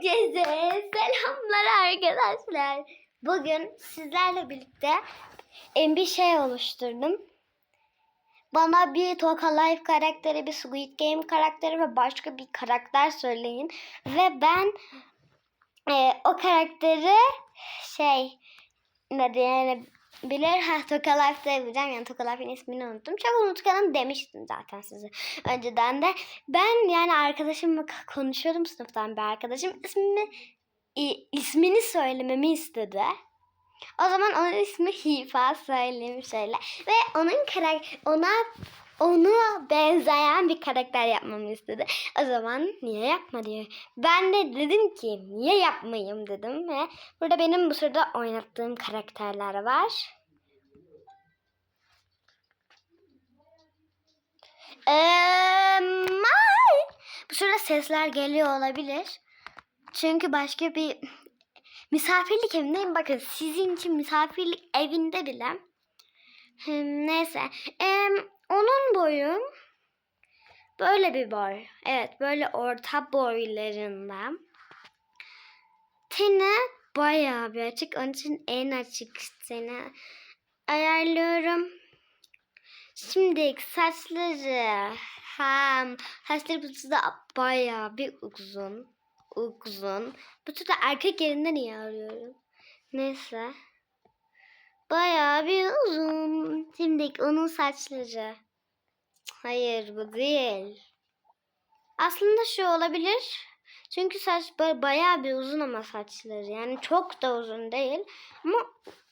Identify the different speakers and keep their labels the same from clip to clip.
Speaker 1: Herkese selamlar arkadaşlar. Bugün sizlerle birlikte em, bir şey oluşturdum. Bana bir Toka Life karakteri, bir Squid Game karakteri ve başka bir karakter söyleyin. Ve ben e, o karakteri şey ne diye bilir ha Toka Life'da yapacağım. Yani Toka Life'in ismini unuttum. Çok unutkanım demiştim zaten size önceden de. Ben yani arkadaşımla konuşuyordum sınıftan bir arkadaşım. ismini ismini söylememi istedi. O zaman onun ismi Hifa söyleyeyim şöyle. Ve onun karak ona ona benzeyen bir karakter yapmamı istedi. O zaman niye yapma diyor. Ben de dedim ki niye yapmayayım dedim ve burada benim bu sırada oynattığım karakterler var. May- bu sırada sesler geliyor olabilir. Çünkü başka bir misafirlik evindeyim. Bakın sizin için misafirlik evinde bile. Hmm, neyse. Em, onun boyu böyle bir boy. Evet böyle orta boylarında. Teni bayağı bir açık. Onun için en açık teni ayarlıyorum. Şimdi saçları hem saçları bu da bayağı bir uzun. Uzun. Bu da erkek yerinden iyi arıyorum. Neyse. Bayağı bir uzun. Şimdi onun saçları. Hayır bu değil. Aslında şu olabilir. Çünkü saç ba- bayağı bir uzun ama saçları. Yani çok da uzun değil. Ama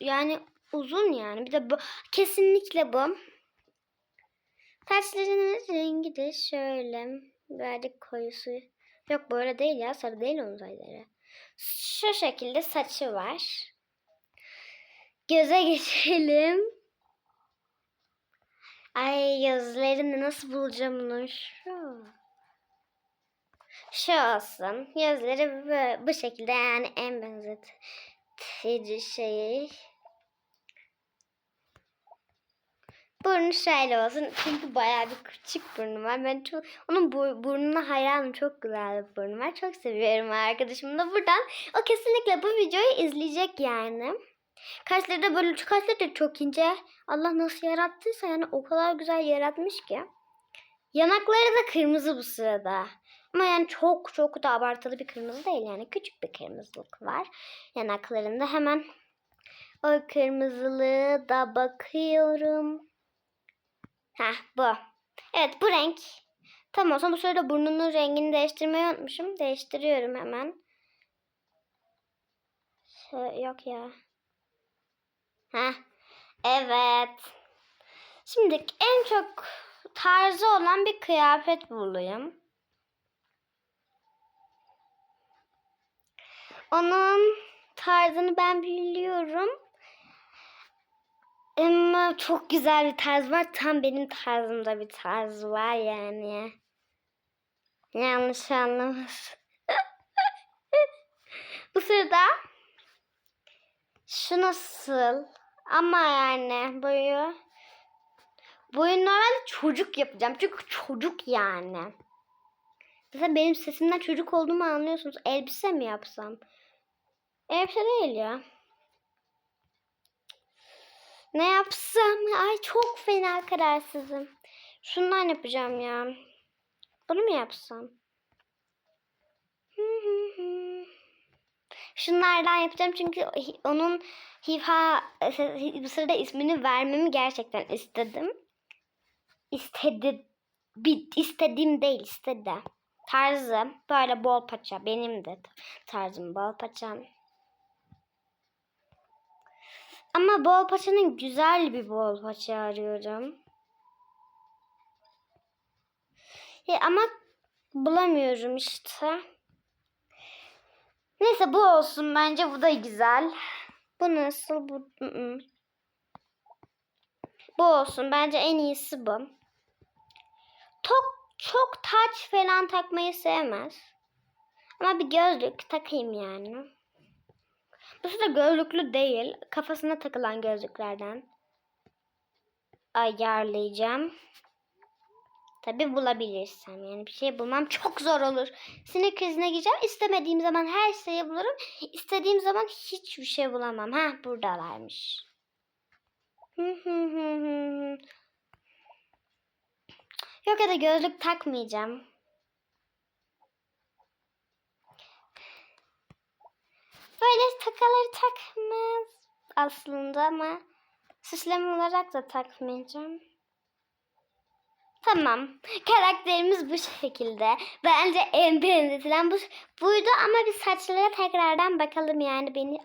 Speaker 1: yani uzun yani. Bir de bu kesinlikle bu. Saçlarının rengi de şöyle. Birazcık koyusu. Yok böyle değil ya. Sarı değil onun saçları. Şu şekilde saçı var. Göze geçelim. Ay gözlerini nasıl bulacağım onu? Şu. Şu olsun. Gözleri bu, bu şekilde yani en benzetici şey. Burnu şöyle olsun. Çünkü bayağı bir küçük burnu var. Ben çok onun bu, burnuna hayranım. Çok güzel bir burnu var. Çok seviyorum arkadaşım da buradan. O kesinlikle bu videoyu izleyecek yani. Kaşları da böyle kaşları da çok ince. Allah nasıl yarattıysa yani o kadar güzel yaratmış ki. Yanakları da kırmızı bu sırada. Ama yani çok çok da abartılı bir kırmızı değil yani küçük bir kırmızılık var yanaklarında. Hemen o kırmızılığı da bakıyorum. Heh bu. Evet bu renk. Tamam o zaman bu sırada burnunun rengini değiştirmeyi unutmuşum. Değiştiriyorum hemen. Şey, yok ya. Heh. Evet. Şimdi en çok tarzı olan bir kıyafet bulayım. Onun tarzını ben biliyorum. Ama çok güzel bir tarz var. Tam benim tarzımda bir tarz var yani. Yanlış anlamasın. Bu sırada şu nasıl? Ama yani boyu boyu normalde çocuk yapacağım. Çünkü çocuk yani. Mesela benim sesimden çocuk olduğumu anlıyorsunuz. Elbise mi yapsam? Elbise değil ya. Ne yapsam? Ay çok fena kararsızım. Şundan yapacağım ya. Bunu mu yapsam? Şunlardan yapacağım çünkü onun Hifa bu sırada ismini vermemi gerçekten istedim. İstedi. Bir, istediğim değil istedi. Tarzı böyle bol paça. Benim de tarzım bol paça. Ama bol paçanın güzel bir bol paça arıyorum. Ya ama bulamıyorum işte. Neyse bu olsun bence bu da güzel. Bu nasıl bu? Bu olsun bence en iyisi bu. Çok çok taç falan takmayı sevmez. Ama bir gözlük takayım yani. Bu da gözlüklü değil. Kafasına takılan gözlüklerden ayarlayacağım. Tabi bulabilirsem yani bir şey bulmam çok zor olur. Sinir krizine gireceğim. İstemediğim zaman her şeyi bulurum. İstediğim zaman hiçbir şey bulamam. Ha buradalarmış. Yok ya da gözlük takmayacağım. Böyle takaları takmaz aslında ama süsleme olarak da takmayacağım. Tamam. Karakterimiz bu şekilde. Bence en benzetilen bu, buydu ama bir saçlara tekrardan bakalım yani beni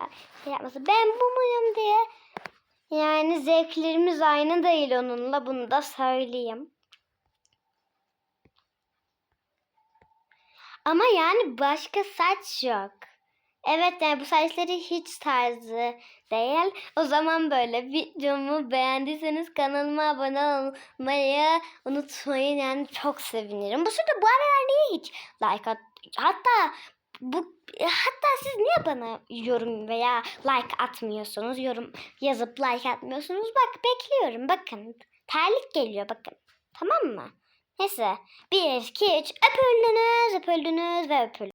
Speaker 1: şey yapması. Ben bu muyum diye. Yani zevklerimiz aynı değil onunla bunu da söyleyeyim. Ama yani başka saç yok. Evet yani bu saçları hiç tarzı değil. O zaman böyle videomu beğendiyseniz kanalıma abone olmayı unutmayın. Yani çok sevinirim. Bu sırada bu aralar niye hiç like at hatta bu hatta siz niye bana yorum veya like atmıyorsunuz? Yorum yazıp like atmıyorsunuz. Bak bekliyorum. Bakın. Terlik geliyor bakın. Tamam mı? Neyse. 1 2 3 öpüldünüz, öpüldünüz ve öpüldünüz.